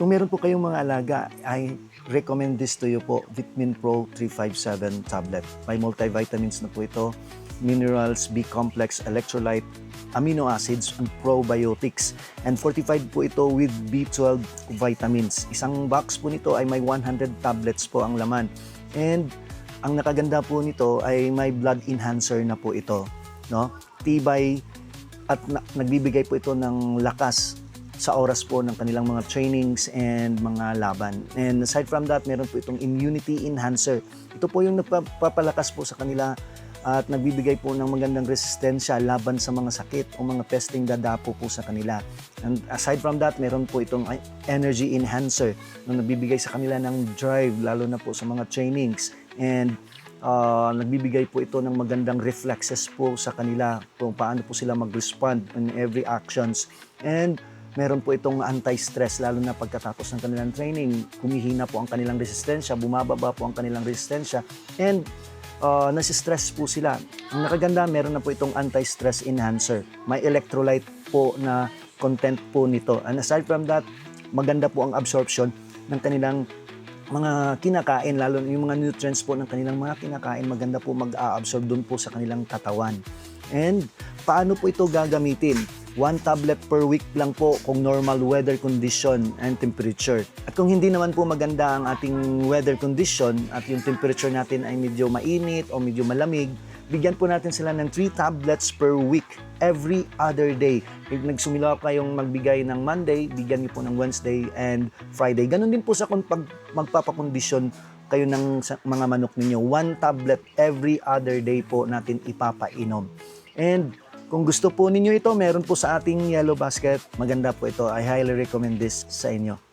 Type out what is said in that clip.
Kung meron po kayong mga alaga, I recommend this to you po, Vitamin Pro 357 tablet. May multivitamins na po ito, minerals, B-complex, electrolyte, amino acids, and probiotics. And fortified po ito with B12 vitamins. Isang box po nito ay may 100 tablets po ang laman. And ang nakaganda po nito ay may blood enhancer na po ito. No? Tibay at na- nagbibigay po ito ng lakas sa oras po ng kanilang mga trainings and mga laban. And aside from that, meron po itong immunity enhancer. Ito po yung nagpapalakas po sa kanila at nagbibigay po ng magandang resistensya laban sa mga sakit o mga pesting dadapo po sa kanila. And aside from that, meron po itong energy enhancer na nagbibigay sa kanila ng drive lalo na po sa mga trainings and uh, nagbibigay po ito ng magandang reflexes po sa kanila kung paano po sila mag-respond in every actions. And meron po itong anti-stress lalo na pagkatapos ng kanilang training, humihina po ang kanilang resistensya, bumababa po ang kanilang resistensya, and uh, nasistress po sila. Ang nakaganda, meron na po itong anti-stress enhancer. May electrolyte po na content po nito. And aside from that, maganda po ang absorption ng kanilang mga kinakain, lalo yung mga nutrients po ng kanilang mga kinakain, maganda po mag-a-absorb doon po sa kanilang katawan. And paano po ito gagamitin? One tablet per week lang po kung normal weather condition and temperature. At kung hindi naman po maganda ang ating weather condition at yung temperature natin ay medyo mainit o medyo malamig, bigyan po natin sila ng 3 tablets per week every other day. If nagsumila kayong magbigay ng Monday, bigyan niyo po ng Wednesday and Friday. Ganon din po sa kung pag magpapakondisyon kayo ng mga manok ninyo. One tablet every other day po natin ipapainom. And kung gusto po ninyo ito, meron po sa ating Yellow Basket. Maganda po ito. I highly recommend this sa inyo.